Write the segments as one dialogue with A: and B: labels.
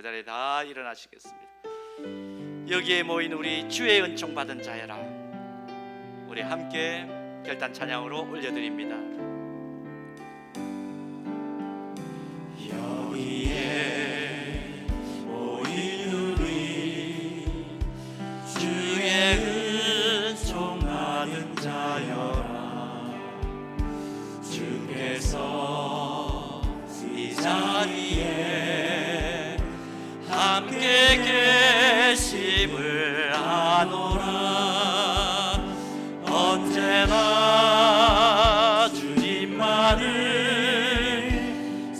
A: 그 자리에 다 일어나시겠습니다. 여기에 모인 우리 주의 은총 받은 자여라. 우리 함께 결단 찬양으로 올려드립니다. 여기에 모인 우리 주의 은총 받은 자여라 주께서 이 자리에 함께 계심을 아노라. 언제나 주님만을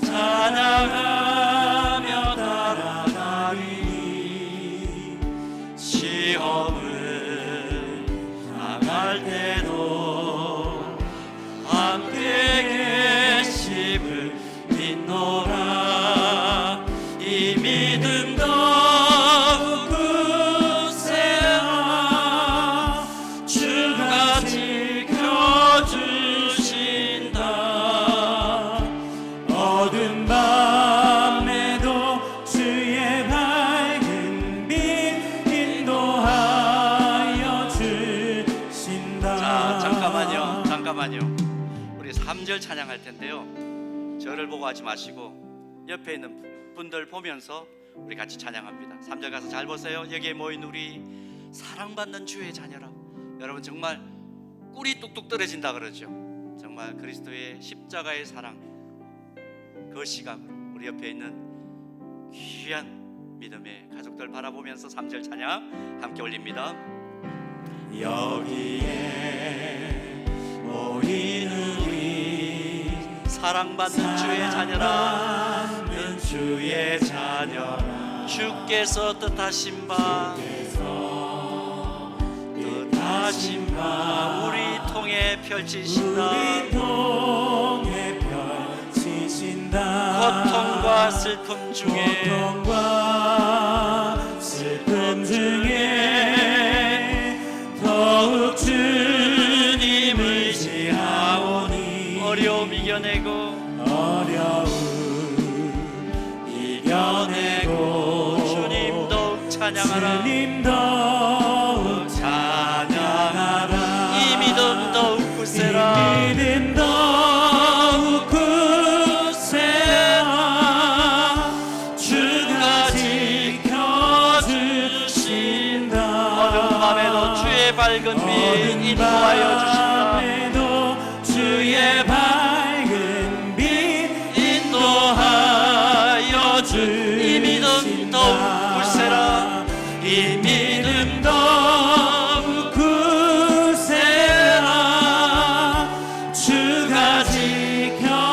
A: 찬양하며 따라가리 시험을 당할 때도 함께 계심을 믿노라 잠깐만요. 우리 3절 찬양할 텐데요. 저를 보고 하지 마시고 옆에 있는 분들 보면서 우리 같이 찬양합니다. 3절 가서 잘 보세요. 여기에 모인 우리 사랑받는 주의 자녀라. 여러분 정말 꿀이 뚝뚝 떨어진다 그러죠. 정말 그리스도의 십자가의 사랑 그 시각으로 우리 옆에 있는 귀한 믿음의 가족들 바라보면서 3절 찬양 함께 올립니다. 여기에 우리 사랑받는 주의 자녀라. 는 주의 자녀라. 주께서 뜻하신 바 뜻하신 바 우리 통해 펼치신다.
B: 우리 통해 펼치신다.
A: 고통과 슬픔 중에
B: 고통과
A: 이겨내고
B: 어려움 이겨내고
A: 주님 더욱 찬양하라.
B: 주님 더욱
A: 찬양하라. 이 믿음 더욱 굳세라.
B: 이 믿음 더욱 굳세라. 주가 지켜주신다.
A: 어두운 밤에도 주의 밝은 빛 인도하여 주신다.
B: 주의 밝
A: 이 믿음 더 구세라 주가 지켜